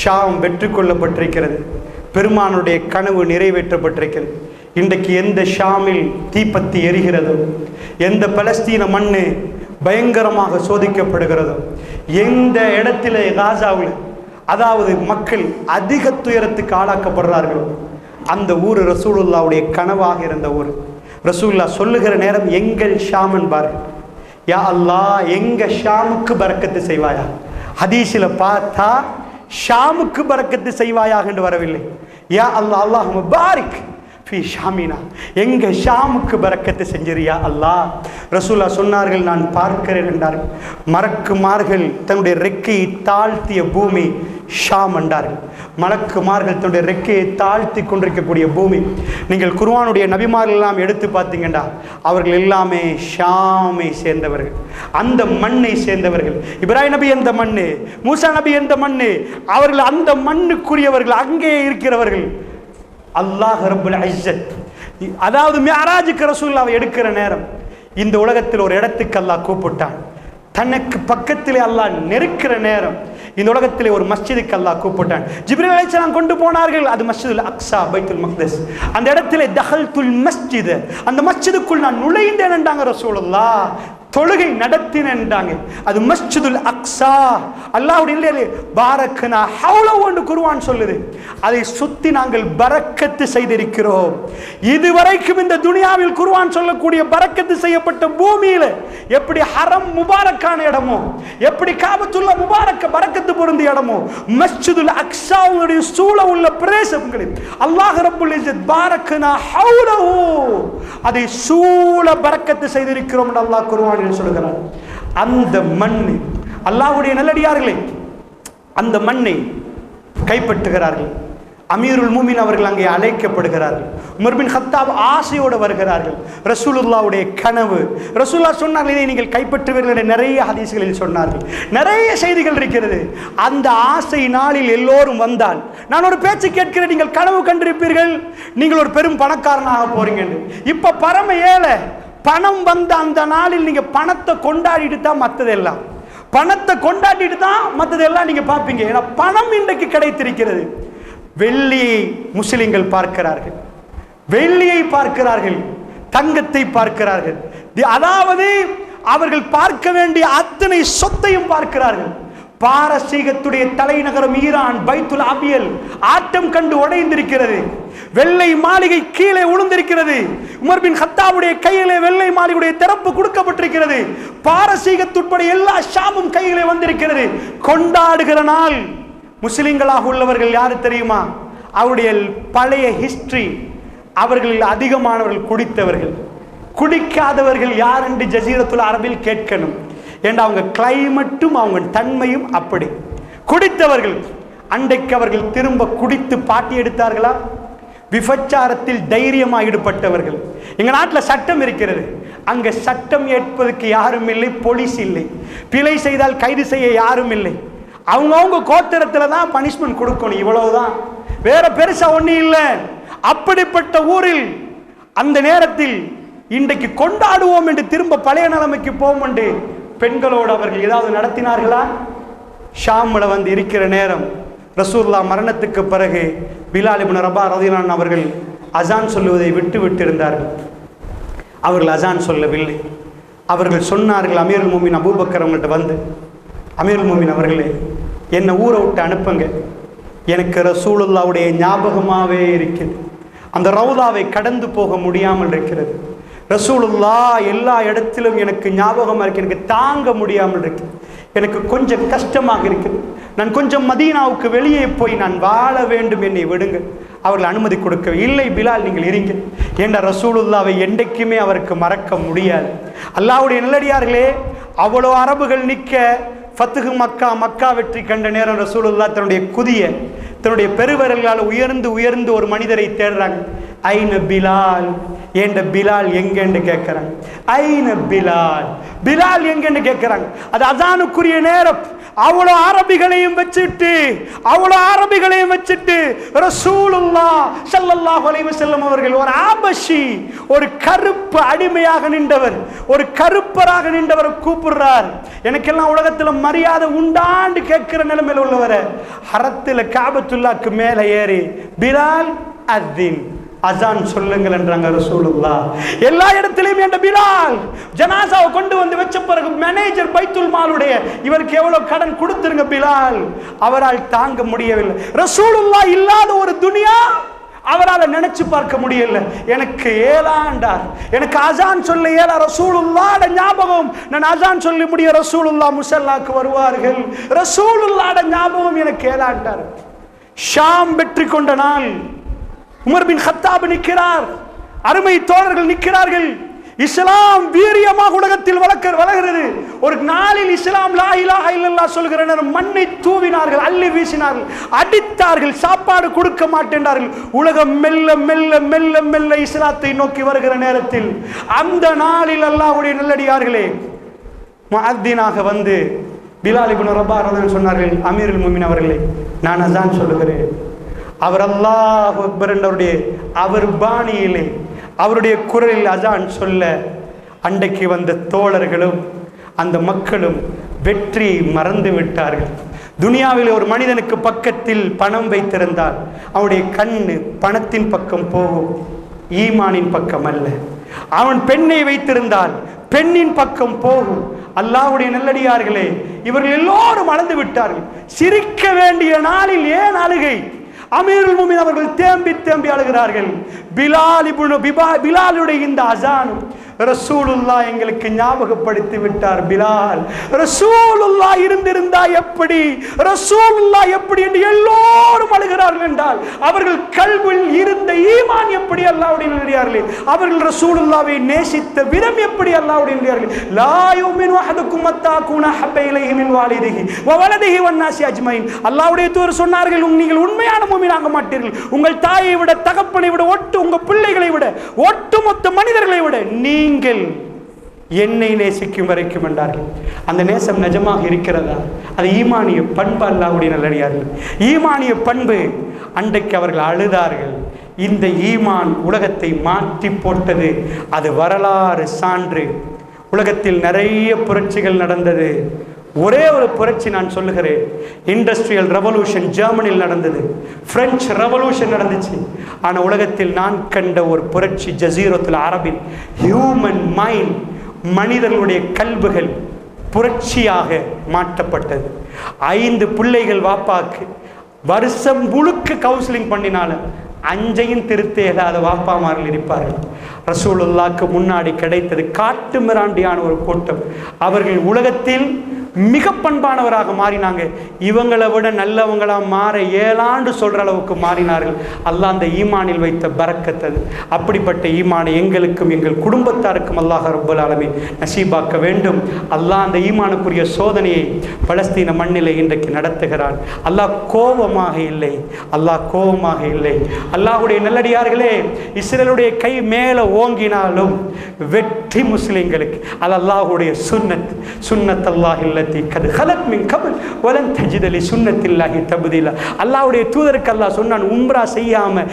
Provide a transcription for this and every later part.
ஷாம் வெற்றி கொள்ளப்பட்டிருக்கிறது. பெருமானுடைய கனவு நிறைவேற்றப்பட்டிருக்கிறது. இன்றைக்கு எந்த ஷாமில் தீப்பத்தி எரிகிறதோ எந்த பலஸ்தீன மண்ணு பயங்கரமாக சோதிக்கப்படுகிறதோ எந்த இடத்துல காசாவில் அதாவது மக்கள் அதிக துயரத்துக்கு ஆளாக்கப்படுறார்களோ அந்த ஊர் ரசூலுல்லாவுடைய கனவாக இருந்த ஊர். ரசூல்லா சொல்லுகிற நேரம் எங்கள் ஷாம் என்பார்கள். யா அல்லா எங்க ஷாமுக்கு பறக்கத்து செய்வாயா? ஹதீஸில் பார்த்தா ஷாமுக்கு பறக்கத்து செய்வாயாக என்று வரவில்லை. யா அல்லாஹ் அல்லாஹ் பாரிக் ஃபி ஷாமினா. எங்க ஷாமுக்கு பரக்கத்து செஞ்சிரியா அல்லாஹ் ரசூலா சொன்னார்கள் நான் பார்க்கிறேன் என்றார்கள். மறக்குமார்கள் தன்னுடைய ரெக்கையை தாழ்த்திய பூமி ஷாம் என்றார்கள். மலக்குமார்கள் தன்னுடைய ரெக்கையை தாழ்த்தி கொண்டிருக்கக்கூடிய பூமி. நீங்கள் குருவானுடைய நபிமார்கள் எல்லாம் எடுத்து பார்த்தீங்கன்னா அவர்கள் எல்லாமே ஷாமை சேர்ந்தவர்கள். அந்த மண்ணை சேர்ந்தவர்கள். இப்ராஹிம் நபி எந்த மண்ணு? மூசா நபி எந்த மண்ணு? அவர்கள் அந்த மண்ணுக்குரியவர்கள் அங்கே இருக்கிறவர்கள். அல்லாஹ் ரபுல் இஸ்ஸத். அதாவது மியாராஜுக்கு ரசூல் அவன் எடுக்கிற நேரம். இந்த உலகத்தில் ஒரு இடத்துக்கு அல்லாஹ் கூப்பிட்டான். தனக்கு பக்கத்திலே அல்லாஹ் நெருக்கிற நேரம். இந்த உலகத்திலே ஒரு மஸ்ஜிதுக்கு அல்லாஹ் கூப்பிட்டான். ஜிப்ரீல் அலைச்சலாம் கொண்டு போனார்கள். அது மஸ்ஜிதுல் அக்ஸா பைத்துல் மக்தஸ். அந்த இடத்துல தஹல் துல் மஸ்ஜித். அந்த மஸ்ஜிதுக்குள் நான் நுழைந்தேன் என்றாங்க ரசூலுல்லாஹ். தொழுகை நடத்தினாங்க அது மஸ்ஜிதுல் அக்ஸா அல்லாஹ்வுடைய இல்லையே பாரக்கனா ஹவுலவு ஒன்று குருவான் சொல்லுது. அதை சுத்தி நாங்கள் பறக்கத்து செய்திருக்கிறோம். இதுவரைக்கும் இந்த துனியாவில் குருவான் சொல்லக்கூடிய பறக்கத்து செய்யப்பட்ட பூமியில எப்படி ஹரம் முபாரக்கான இடமோ எப்படி காபத்துள்ள முபாரக்க பறக்கத்து பொருந்திய இடமோ மஸ்ஜிதுல் அக்ஸாவுடைய சூழ உள்ள பிரதேசங்களில் அல்லாஹ் ரப்புல் இஸ்ஸத் பாரக்கனா ஹவுலஹு. அதை சூழ பறக்கத்து செய்திருக்கிறோம் அல்லாஹ் குருவான் குர்ஆனில் சொல்கிறார் அந்த மண் அல்லாஹுடைய நல்லடியார்களே அந்த மண்ணை கைப்பற்றுகிறார்கள். அமீருல் மூமின் அவர்கள் அங்கே அழைக்கப்படுகிறார்கள். உமர் ஹத்தாப் ஆசையோடு வருகிறார்கள். ரசூலுல்லாவுடைய கனவு. ரசூல்லா சொன்னார்கள் இதை நீங்கள் கைப்பற்றுவீர்கள் என நிறைய ஹதீஸ்களில் சொன்னார்கள். நிறைய செய்திகள் இருக்கிறது. அந்த ஆசை நாளில் எல்லோரும் வந்தால் நான் ஒரு பேச்சு கேட்கிறேன் நீங்கள் கனவு கண்டிருப்பீர்கள். நீங்கள் ஒரு பெரும் பணக்காரனாக போறீங்க இப்ப பரம ஏழை பணம் வந்த அந்த நாளில் நீங்க பணத்தை கொண்டாடிட்டு தான் மற்றதெல்லாம் பணத்தை கொண்டாடிட்டு தான் மற்றதெல்லாம் நீங்க பார்ப்பீங்க. ஏன்னா பணம் இன்றைக்கு கிடைத்திருக்கிறது. வெள்ளியை முஸ்லிம்கள் பார்க்கிறார்கள். வெள்ளியை பார்க்கிறார்கள். தங்கத்தை பார்க்கிறார்கள். அதாவது அவர்கள் பார்க்க வேண்டிய அத்தனை சொத்தையும் பார்க்கிறார்கள். பாரசீகத்துடைய தலைநகரம் ஈரான் பைத்துல் அபியல் ஆட்டம் கண்டு உடைந்திருக்கிறது. வெள்ளை மாளிகை கீழே விழுந்திருக்கிறது உமர் பின் ஹத்தாவுடைய கையிலே வெள்ளை மாளிகையுடைய திறப்பு கொடுக்கப்பட்டிருக்கிறது. பாரசீகத்துட்பட எல்லா ஷாமும் கையிலே வந்திருக்கிறது. கொண்டாடுகிற நாள். முஸ்லிம்களாக உள்ளவர்கள் யாரு தெரியுமா? அவருடைய பழைய ஹிஸ்டரி அவர்களில் அதிகமானவர்கள் குடித்தவர்கள். குடிக்காதவர்கள் யார் என்று ஜசீரத்துல் அரபில் கேட்கணும். ஏண்டா அவங்க கிளைமேட்டும் அவங்க தன்மையும் அப்படி. குடித்தவர்கள் அன்றைக்கு அவர்கள் திரும்ப குடித்து பாட்டி எடுத்தார்களா? விபச்சாரத்தில் தைரியமாக ஈடுபட்டவர்கள். எங்கள் நாட்டில் சட்டம் இருக்கிறது. அங்கே சட்டம் ஏற்பதற்கு யாரும் இல்லை போலீஸ் இல்லை. பிழை செய்தால் கைது செய்ய யாரும் இல்லை. அவங்கவுங்க கோத்திரத்தில் தான் பனிஷ்மெண்ட் கொடுக்கணும் இவ்வளவுதான். வேற பெருசாக ஒன்றும் இல்லை. அப்படிப்பட்ட ஊரில் அந்த நேரத்தில் இன்றைக்கு கொண்டாடுவோம் என்று திரும்ப பழைய நிலைமைக்கு போவோம் என்று பெண்களோடு அவர்கள் ஏதாவது நடத்தினார்களா? ஷாமில் வந்து இருக்கிற நேரம். ரசூல்லா மரணத்துக்கு பிறகு பிலால் இப்னு ரபா ரதிலான் அவர்கள் அசான் சொல்லுவதை விட்டு விட்டிருந்தார்கள். அவர்கள் அசான் சொல்லவில்லை. அவர்கள் சொன்னார்கள் அமீருல் மூமின் அபூபக்கர் அவங்கள்ட்ட வந்து அமீருல் மூமின் அவர்களே என்னை ஊரை விட்டு அனுப்புங்க. எனக்கு ரசூலுல்லாவுடைய ஞாபகமாகவே இருக்குது அந்த ரவுதாவை கடந்து போக முடியாமல் இருக்கிறது. ரசூலுல்லா எல்லா இடத்திலும் எனக்கு ஞாபகமாக இருக்கு. எனக்கு தாங்க முடியாமல் இருக்கு. எனக்கு கொஞ்சம் கஷ்டமாக இருக்குது நான் கொஞ்சம் மதீனாவுக்கு வெளியே போய் நான் வாழ வேண்டும் என்னை விடுங்க. அவர்கள் அனுமதி கொடுக்க இல்லை பிலால் நீங்கள் இருங்க. என்ற ரசூலுல்லாவை என்றைக்குமே அவருக்கு மறக்க முடியாது. அல்லாவுடைய நல்லடியார்களே அவ்வளோ அரபுகள் நிற்க ஃபத்துகு மக்கா மக்கா வெற்றி கண்ட நேரம் ரசூலுல்லா தன்னுடைய குதிய தன்னுடைய பெருவரல்களால் உயர்ந்து உயர்ந்து ஒரு மனிதரை தேடுறாங்க. ஐன பிலால்? என்ற பிலால் எங்கன்னு கேட்குறாங்க. ஐன பிலால்? பிலால் எங்கன்னு கேட்குறாங்க. அது அதானுக்குரிய நேரம். அவ்வளோ அரபிகளையும் வச்சுட்டு அவ்வளோ அரபிகளையும் வச்சுட்டு ரசூலுல்லா ஸல்லல்லாஹு அலைஹி செல்லும் அவர்கள் ஒரு ஆபஷி ஒரு கருப்பு அடிமையாக நின்றவர் ஒரு கருப்பராக நின்றவர் கூப்பிடுறார். எனக்கெல்லாம் உலகத்தில் மரியாதை உண்டாண்டு கேட்கிற நிலைமையில் உள்ளவரை காபத்து காபத்துல்லாக்கு மேலே ஏறி பிலால் அத்தின். அசான் சொல்லுங்கள் என்றாங்க ரசூலுல்லா எல்லா இடத்திலையும் என்ற பிலால் ஜனாசாவை கொண்டு வந்து வச்ச பிறகு மேனேஜர் பைத்துல் மாலுடைய இவருக்கு எவ்வளவு கடன் கொடுத்துருங்க பிலால்? அவரால் தாங்க முடியவில்லை. ரசூலுல்லா இல்லாத ஒரு துனியா அவரால் நினைச்சு பார்க்க முடியல எனக்கு ஏலாண்டார் எனக்கு அசான் சொல்ல ஏலா ரசூலுல்லாட ஞாபகம். நான் அசான் சொல்லி முடிய ரசூலுல்லா முசல்லாக்கு வருவார்கள். ரசூலுல்லாட ஞாபகம் எனக்கு ஏலாண்டார் ஷாம் வெற்றி கொண்ட நாள். உமர் பின் ஹத்தாப் நிற்கிறார். அருமை தோழர்கள் நிற்கிறார்கள். இஸ்லாம் வீரியமாக உலகத்தில் வளர்க்க வளர்கிறது. ஒரு நாளில் இஸ்லாம் லா இலாஹ இல்லல்லா சொல்கிற நேரம் மண்ணை தூவினார்கள் அள்ளி வீசினார்கள் அடித்தார்கள் சாப்பாடு கொடுக்க மாட்டேன்றார்கள். உலகம் மெல்ல மெல்ல மெல்ல மெல்ல இஸ்லாத்தை நோக்கி வருகிற நேரத்தில் அந்த நாளில் அல்லாஹ்வுடைய நல்லடியார்களே முஅத்தினாக வந்து பிலால் இப்னு ரபா ரலியல்லாஹு சொன்னார்கள் அமீருல் முமின் அவர்களே நான் அதான் சொல்லுகிறேன். அவர் அல்லாஹ் அக்பர் என்றவருடைய அவர் பாணியிலே அவருடைய குரலில் அதான் சொல்ல அன்றைக்கு வந்த தோழர்களும் அந்த மக்களும் வெற்றி மறந்து விட்டார்கள். துனியாவில் ஒரு மனிதனுக்கு பக்கத்தில் பணம் வைத்திருந்தால் அவனுடைய கண் பணத்தின் பக்கம் போகும் ஈமானின் பக்கம் அல்ல. அவன் பெண்ணை வைத்திருந்தால் பெண்ணின் பக்கம் போகும். அல்லாஹ்வுடைய நல்லடியார்களே இவர்கள் எல்லோரும் அளந்து விட்டார்கள். சிரிக்க வேண்டிய நாளில் ஏன் அழுகை? அமீருல் முமின் அவர்கள் தேம்பி தேம்பி அழுகிறார்கள். பிலாலுடைய இந்த அசானும் ரசூலுல்லா எங்களுக்கு ஞாபகப்படுத்தி விட்டார் பிலால். ரசூலுல்லா இருந்திருந்தா எப்படி ரசூலுல்லா எப்படி என்று எல்லோரும் அழுகிறார்கள் என்றால் அவர்கள் கல்வியில் இருந்த ஈமான் எப்படி அல்லாவுடைய நல்லடியார்களே அவர்கள் ரசூலுல்லாவை நேசித்த விதம் எப்படி அல்லாவுடைய நல்லடியார்களே லா யுமினு அஹதுக்கும் மத்தா கூன ஹப்ப இலைஹி மின் வாலிதிஹி வன்னாசி அஜ்மைன் அல்லாவுடைய தூர் சொன்னார்கள் நீங்கள் உண்மையான மூமினாக மாட்டீர்கள். உங்கள் தாயை விட தகப்பனை விட ஒட்டு உங்க பிள்ளைகளை விட ஒட்டுமொத்த மனிதர்களை விட நீங்கள் என்னை நேசிக்கும் வரைக்கும் என்றார்கள். அந்த நேசம் நிஜமாக இருக்கிறதா? அது ஈமானிய பண்பு அல்லாவுடைய நல்லடியார்கள். ஈமானிய பண்பு அன்றைக்கு அவர்கள் அழுதார்கள். இந்த ஈமான் உலகத்தை மாற்றி போட்டது அது வரலாறு சான்று. உலகத்தில் நிறைய புரட்சிகள் நடந்தது. ஒரே ஒரு புரட்சி நான் சொல்லுகிறேன். இண்டஸ்ட்ரியல் ரெவல்யூஷன் ஜெர்மனியில் நடந்தது. பிரெஞ்சு ரெவல்யூஷன் நடந்துச்சு. ஆனால் உலகத்தில் நான் கண்ட ஒரு புரட்சி ஜசீரத்தில் அரபில் ஹியூமன் மைண்ட் மனிதர்களுடைய கல்வுகள் புரட்சியாக மாற்றப்பட்டது. ஐந்து பிள்ளைகள் வாப்பாக்கு வருஷம் முழுக்க கவுன்சிலிங் பண்ணினாலும் அஞ்சையும் திருத்த ஏதாவது வாப்பாமார்கள் இருப்பார்கள். ரசூலுல்லாக்கு முன்னாடி கிடைத்தது காட்டு மிராண்டியான ஒரு கூட்டம். அவர்கள் உலகத்தில் மிக பண்பானவராக மாறினாங்க. இவங்களை விட நல்லவங்களா மாற ஏழாண்டு சொல்கிற அளவுக்கு மாறினார்கள். அல்லாஹ் அந்த ஈமானில் வைத்த பறக்கத்தது அப்படிப்பட்ட ஈமானை எங்களுக்கும் எங்கள் குடும்பத்தாருக்கும் அல்லாஹ் ரப்பல் ஆலமே நசீபாக்க வேண்டும். அல்லாஹ் அந்த ஈமானுக்குரிய சோதனையை பலஸ்தீன மண்ணிலே இன்றைக்கு நடத்துகிறான் அல்லாஹ் கோபமாக இல்லை. அல்லாஹ் கோபமாக இல்லை. அல்லாஹுடைய நல்லடியார்களே இஸ்ரேலுடைய கை மேலே ஓங்கினாலும் வெற்றி முஸ்லிம்களுக்கு. அது அல்லாஹுடைய சுன்னத். சுன்னத் அல்லாஹ் இல்லை இல்லத்தி கது ஹலத் மின் கபல் வலன் தஜிதலி சுன்னத்தில்லாஹி தபுதிலா அல்லாஹ்வுடைய தூதருக்கு அல்லாஹ் சொன்னான் உம்ரா செய்யாம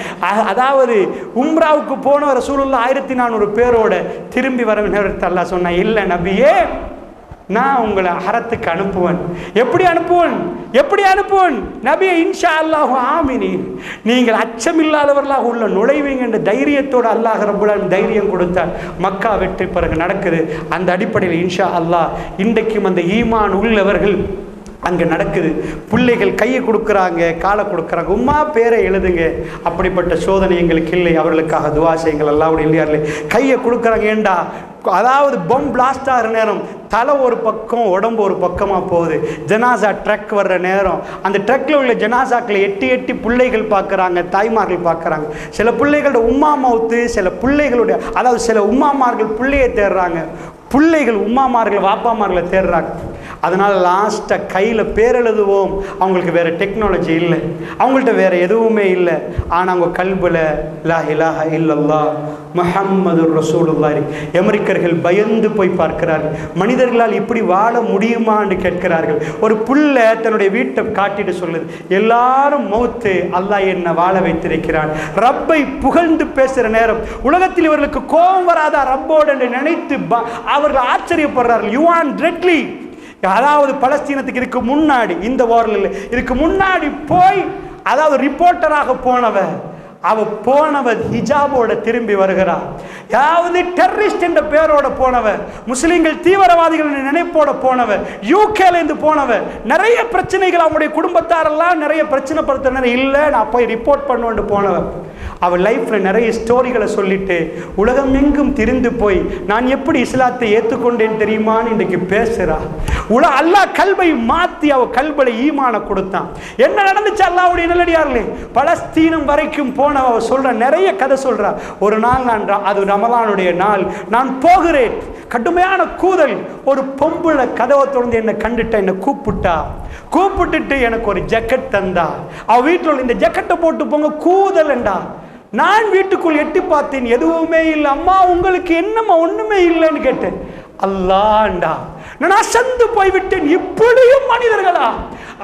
அதாவது உம்ராவுக்கு போன ரசூலுல்லாஹ் ஆயிரத்தி நானூறு பேரோட திரும்பி வர நேரத்தை அல்லாஹ் சொன்னான் இல்லை நபியே நான் உங்களை அறத்துக்கு அனுப்புவேன். எப்படி அனுப்புவேன்? எப்படி அனுப்புவேன்? நபியை இன்ஷா அல்லாஹு ஆமினி. நீங்கள் அச்சமில்லாதவர்களாக உள்ள நுழைவீங்க என்ற தைரியத்தோடு அல்லாஹ் ரப்புலான் தைரியம் கொடுத்தார். மக்கா வெற்றி பிறகு நடக்குது. அந்த அடிப்படையில் இன்ஷா அல்லாஹ் இன்றைக்கும் அந்த ஈமான் உள்ளவர்கள் அங்கே நடக்குது. பிள்ளைகள் கையை கொடுக்குறாங்க காலை கொடுக்குறாங்க. உம்மா பேரை எழுதுங்க. அப்படிப்பட்ட சோதனை எங்களுக்கு இல்லை. அவர்களுக்காக துவா செய்யுங்கள். இல்லையா இல்லை கையை கொடுக்குறாங்க. ஏண்டா? அதாவது பொம் பிளாஸ்ட் ஆகிற நேரம் தலை ஒரு பக்கம் உடம்பு ஒரு பக்கமாக போகுது. ஜனாசா ட்ரக் வர்ற நேரம். அந்த ட்ரக்கில் உள்ள ஜனாசாக்களை எட்டி எட்டி பிள்ளைகள் பார்க்குறாங்க தாய்மார்கள் பார்க்குறாங்க. சில பிள்ளைகளோட உம்மா மவுத்து சில பிள்ளைகளுடைய அதாவது சில உம்மாமார்கள் பிள்ளையை தேடுறாங்க. பிள்ளைகள் உம்மாமார்கள் வாப்பாமார்களை தேடுறாங்க. அதனால் லாஸ்ட்டாக கையில் பேர் எழுதுவோம். அவங்களுக்கு வேறு டெக்னாலஜி இல்லை. அவங்கள்ட்ட வேறு எதுவுமே இல்லை. ஆனால் அவங்க கல்பில் லா இலாஹ இல்லல்லா முஹம்மது ரசூலுல்லாரி அமெரிக்கர்கள் பயந்து போய் பார்க்கிறார்கள். மனிதர்களால் இப்படி வாழ முடியுமா என்று கேட்கிறார்கள். ஒரு புள்ள தன்னுடைய வீட்டை காட்டிட்டு சொல்லுது எல்லாரும் மௌத்து அல்லாஹ் என்ன வாழ வைத்திருக்கிறான். ரப்பை புகழ்ந்து பேசுகிற நேரம். உலகத்தில் இவர்களுக்கு கோபம் வராதா? ரப்போடு என்று நினைத்து அவர்கள் ஆச்சரியப்படுறார்கள். யுவான் ரெட்லி அதாவது பலஸ்தீனத்துக்கு இதுக்கு முன்னாடி இந்த ஓரலில் இதுக்கு முன்னாடி போய் அதாவது ரிப்போர்ட்டராக போனவ அவ போனவ ஹிஜாபோட திரும்பி வருகிறார். யாவது டெரரிஸ்ட் என்ற பேரோட போனவ முஸ்லீம்கள் தீவிரவாதிகள் நினைப்போட போனவ யூகேல இருந்து போனவ நிறைய பிரச்சனைகள் அவங்களுடைய குடும்பத்தாரெல்லாம் நிறைய பிரச்சனை படுத்தினர் இல்லை நான் போய் ரிப்போர்ட் பண்ணுவேன்னு போனவ அவள் லைஃப்பில் நிறைய ஸ்டோரிகளை சொல்லிட்டு உலகம் எங்கும் திரிந்து போய் நான் எப்படி இஸ்லாத்தை ஏற்றுக்கொண்டேன் தெரியுமான்னு இன்றைக்கு பேசுகிறா உல அல்லாஹ் கல்வை மாற்றி அவ கல்வலை ஈமான கொடுத்தான். என்ன நடந்துச்சு அல்லாவுடைய நிலடியார்களே? பலஸ்தீனம் வரைக்கும் போன அவ சொல்ற நிறைய கதை சொல்றா. ஒரு நாள் நான் அது ரமலானுடைய நாள். நான் போகிறேன். கடுமையான கூதல். ஒரு பொம்புல கதவை தொடர்ந்து என்னை கண்டுட்டா என்னை கூப்பிட்டா. கூப்பிட்டுட்டு எனக்கு ஒரு ஜக்கெட் தந்தா. அவ வீட்டில் உள்ள இந்த ஜக்கெட்டை போட்டு போங்க கூதல்ண்டா நான் வீட்டுக்குள் எட்டி பார்த்தேன் எதுவுமே இல்லை. அம்மா உங்களுக்கு என்னம்மா ஒண்ணுமே இல்லைன்னு கேட்டேன். அல்லாண்டா நான் அசந்து போய்விட்டேன். இப்படியும் மனிதர்களா?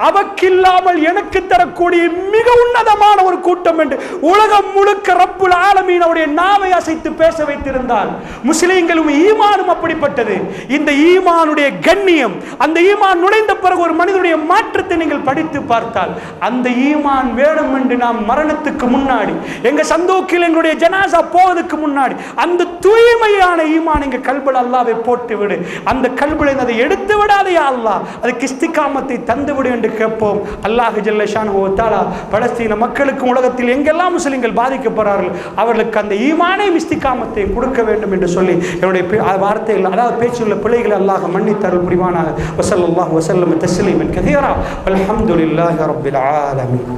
அவக்கில்லாமல் எனக்கு தரக்கூடிய மிக உன்னதமான ஒரு கூட்டம் என்று உலகம் முழுக்க ரப்புல் ஆலமீனுடைய நாவை அசைத்து பேச வைத்திருந்தால் முஸ்லீம்களும் ஈமானும் அப்படிப்பட்டது. இந்த ஈமானுடைய கண்ணியம் அந்த ஈமான் நுழைந்த பிறகு ஒரு மனிதனுடைய மாற்றத்தை நீங்கள் படித்து பார்த்தால் அந்த ஈமான் வேணும் என்று நாம் மரணத்துக்கு முன்னாடி எங்க சந்தோக்கில் எங்களுடைய ஜனாசா போவதற்கு முன்னாடி அந்த தூய்மையான ஈமான் எங்க கல்பல் அல்லாவை போட்டு விடு அந்த கல்புல அதை எடுத்து விடாதே அல்லாஹ். அது கிஸ்திகாமத்தை தந்து விடு என்று கேட்போம் அல்லாஹு ஜல்லஷான் பலஸ்தீன மக்களுக்கும் உலகத்தில் எங்கெல்லாம் முஸ்லீம்கள் பாதிக்கப்படுறார்கள் அவர்களுக்கு அந்த ஈமானை மிஸ்திகாமத்தை கொடுக்க வேண்டும் என்று சொல்லி என்னுடைய பே- வார்த்தைகள் அதாவது பேச்சுள்ள பிள்ளைகளை அல்லாஹ் மன்னித்தருள் புரிவானாக. வசல்லாஹ் வசல்லம் தஸ்லீமன் கதீரா. அல்ஹம்துலில்லாஹி ரப்பில் ஆலமீன்.